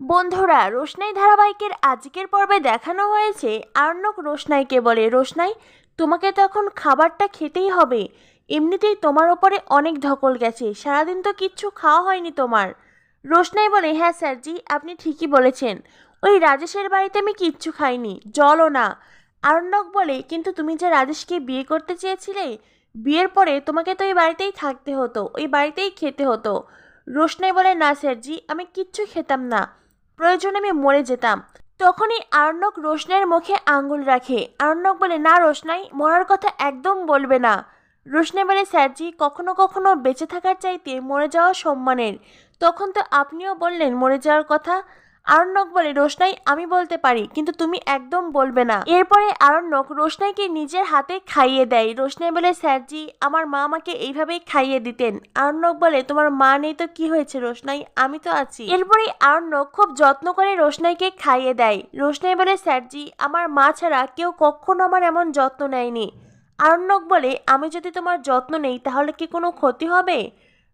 বন্ধুরা, রোশনাই ধারাবাহিকের আজকের পর্বে দেখানো হয়েছে আর্ণক রোশনাইকে বলে। রোশনাই, তোমাকে তো এখন খাবারটা খেতেই হবে। এমনিতেই তোমার ওপরে অনেক ধকল গেছে। সারাদিন তো কিচ্ছু খাওয়া হয়নি তোমার। রোশনাই বলে হ্যাঁ স্যারজি, আপনি ঠিকই বলেছেন। ওই রাজেশের বাড়িতে আমি কিচ্ছু খাইনি। জলও না। আরণ্যক বলে, কিন্তু তুমি যে রাজেশকে বিয়ে করতে চেয়েছিলে, বিয়ের পরে তোমাকে তো ওই বাড়িতেই থাকতে হতো, ওই বাড়িতেই খেতে হতো। রোশনাই বলে, না স্যারজি, আমি কিচ্ছু খেতাম না। প্রয়োজনে আমি মরে যেতাম। তখনই আরণ্যক রোশনাইয়ের মুখে আঙ্গুল রাখে। আরণ্যক বলে, না রোশনাই, মরার কথা একদম বলবে না। রোশনাই বলে স্যারজি কখনো কখনো বেঁচে থাকার চাইতে মরে যাওয়া সম্মানের। তখন তো আপনিও বললেন, মরে যাওয়ার কথা। আরণ্যক বলে, রোশনাই, আমি বলতে পারি, কিন্তু তুমি একদম বলবে না। এরপরে আরণ্যক রোশনাইকে নিজের হাতে খাইয়ে দেয়। রোশনাই বলে, স্যারজি, আমার মা আমাকে এইভাবেই খাইয়ে দিতেন। আরণ্যক বলে, তোমার মা নেই তো, কি হয়েছে রোশনাই? আমি তো আছি। এরপরে আরণ্যক খুব যত্ন করে রোশনাইকে খাইয়ে দেয়। রোশনাই বলে, স্যারজি, আমার মা ছাড়া কেউ কখনো আমার এমন যত্ন নেয়নি। আরণ্যক বলে, আমি যদি তোমার যত্ন নেই, তাহলে কি কোনো ক্ষতি হবে?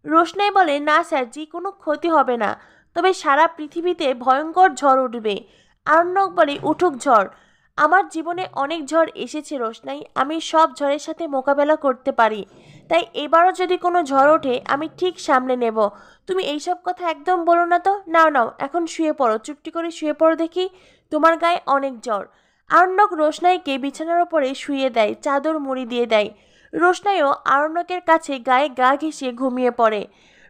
রোশনাই বলে, না স্যারজি, কোনো ক্ষতি হবে না। তবে সারা পৃথিবীতে ভয়ঙ্কর ঝড় উঠবে। আরণ্যক বলে উঠুক ঝড়। আমার জীবনে অনেক ঝড় এসেছে রোশনাই, আমি সব ঝড়ের সাথে মোকাবেলা করতে পারি। তাই এবারও যদি কোনো ঝড় ওঠে, আমি ঠিক সামনে নেব। তুমি এইসব কথা একদম বলো না তো? নাও নাও, এখন শুয়ে পড়ো, চুপটি করে শুয়ে পড়ো দেখি তোমার গায়ে অনেক জ্বর আরণ্যক রোশনাইকে বিছানার ওপরে শুয়ে দেয়, চাদর মুড়ি দিয়ে দেয়। রোশনাইও আরণ্যকের কাছে গায়ে গা ঘেঁষিয়ে ঘুমিয়ে পড়ে।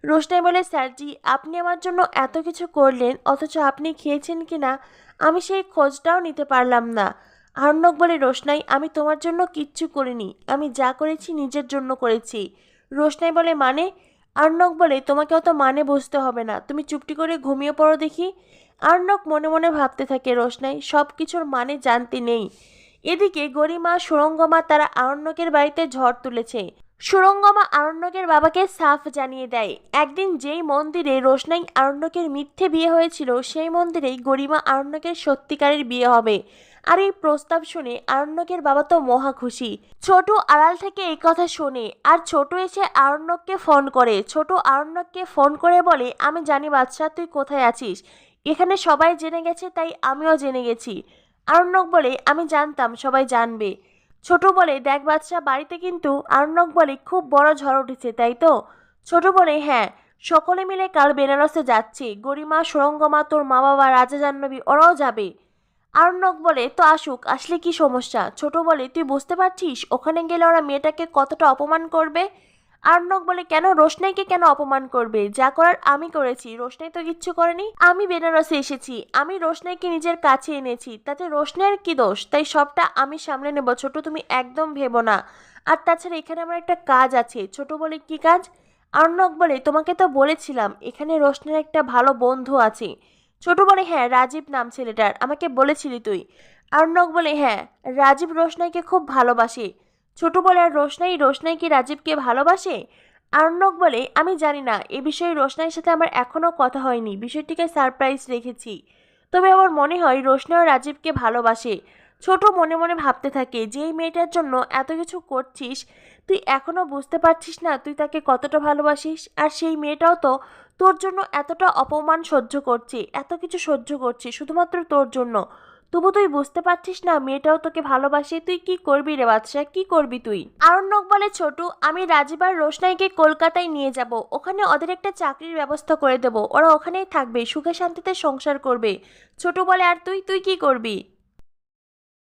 রোশনাই বলে স্যারজি আপনি আমার জন্য এত কিছু করলেন, অথচ আপনি খেয়েছেন কি না? আমি সেই খোঁজটাও নিতে পারলাম না। আরণ্যক বলে, রোশনাই, আমি তোমার জন্য কিচ্ছু করিনি। আমি যা করেছি নিজের জন্য করেছি। রোশনাই বলে মানে? আর্ণক বলে, তোমাকে অত মানে বুঝতে হবে না। তুমি চুপটি করে ঘুমিয়ে পড়ো দেখি। আর্ণক মনে মনে ভাবতে থাকে, রোশনাই সব কিছুর মানে জানতে নেই। এদিকে গরিমা, সুরঙ্গমা তারা আরণ্যকের বাড়িতে ঝড় তুলেছে। সুরঙ্গমা আরণ্যকের বাবাকে সাফ জানিয়ে দেয়। একদিন যেই মন্দিরে রোশনাই আরণ্যকের মিথ্যে বিয়ে হয়েছিল, সেই মন্দিরেই গরিমা আরণ্যকের সত্যিকারের বিয়ে হবে। আর এই প্রস্তাব শুনে আরণ্যকের বাবা তো মহা খুশি। ছোট আড়াল থেকে এই কথা শোনে, আর ছোট এসে আরণ্যককে ফোন করে। ছোট আরণ্যককে ফোন করে বলে, আমি জানি বাদশা তুই কোথায় আছিস? এখানে সবাই জেনে গেছে, তাই আমিও জেনে গেছি। আরণ্যক বলে, আমি জানতাম, সবাই জানবে। ছোট বলে দেখ বাদশাহ, বাড়িতে কিন্তু আরণ্যক বলে খুব বড় ঝড় উঠেছে, তাই তো? ছোট বলে হ্যাঁ সকলে মিলে কাল বেনারসে যাচ্ছি। গরিমা, সুরঙ্গমা, তোর মা বাবা রাজা জাহ্নবী, ওরাও যাবে। আরণ্যক বলে, তো আসুক, আসলে কি সমস্যা? ছোট বলে, তুই বুঝতে পারছিস? ওখানে গেলে ওরা মেয়েটাকে কতটা অপমান করবে? আরণ্যক বলে, কেন? রোশনাইকে কেন অপমান করবে? যা করার আমি করেছি। রোশনাই তো কিচ্ছু করেনি। আমি বেনারসে এসেছি। আমি রোশনাইকে নিজের কাছে এনেছি। তাতে রোশনাইয়ের কি দোষ? তাই সবটা আমি সামলে নেব। ছোট তুমি একদম ভেবো না। আর তাছাড়া এখানে আমার একটা কাজ আছে। ছোট বলে, কি কাজ? আর্ণক বলে, তোমাকে তো বলেছিলাম, এখানে রোশনের একটা ভালো বন্ধু আছে। ছোট বলে হ্যাঁ রাজীব নাম ছেলেটার। আমাকে বলেছিলি তুই। আর্ণক বলে হ্যাঁ রাজীব রোশনাইকে খুব ভালোবাসে। ছোট বলে আর রোশনাই রোশনাই কি রাজীবকে ভালোবাসে? আর্ণক বলে, আমি জানি না, এ বিষয়ে রোশনাইয়ের সাথে আমার এখনও কথা হয়নি, বিষয়টিকে সারপ্রাইজ রেখেছি। তবে আমার মনে হয় রোশনাই ও রাজীবকে ভালোবাসে। ছোট মনে মনে ভাবতে থাকে যে এই মেয়েটার জন্য এত কিছু করছিস, তুই এখনও বুঝতে পারছিস না তুই তাকে কতটা ভালোবাসিস? আর সেই মেয়েটাও তো তোর জন্য এতটা অপমান সহ্য করছে, এত কিছু সহ্য করছে, শুধুমাত্র তোর জন্য। তবু তুই বুঝতে পারছিস না, মেয়েটাও তোকে ভালোবাসে, তুই কি করবি রে বাদশাহ কি করবি তুই? আরণ্যক বলে, ছোট, আমি রাজীব আর রোশনাইকে কলকাতায় নিয়ে যাব। ওখানে ওদের একটা চাকরির ব্যবস্থা করে দেব। ওরা ওখানেই থাকবে, সুখে শান্তিতে সংসার করবে। ছোট বলে, আর তুই তুই কি করবি?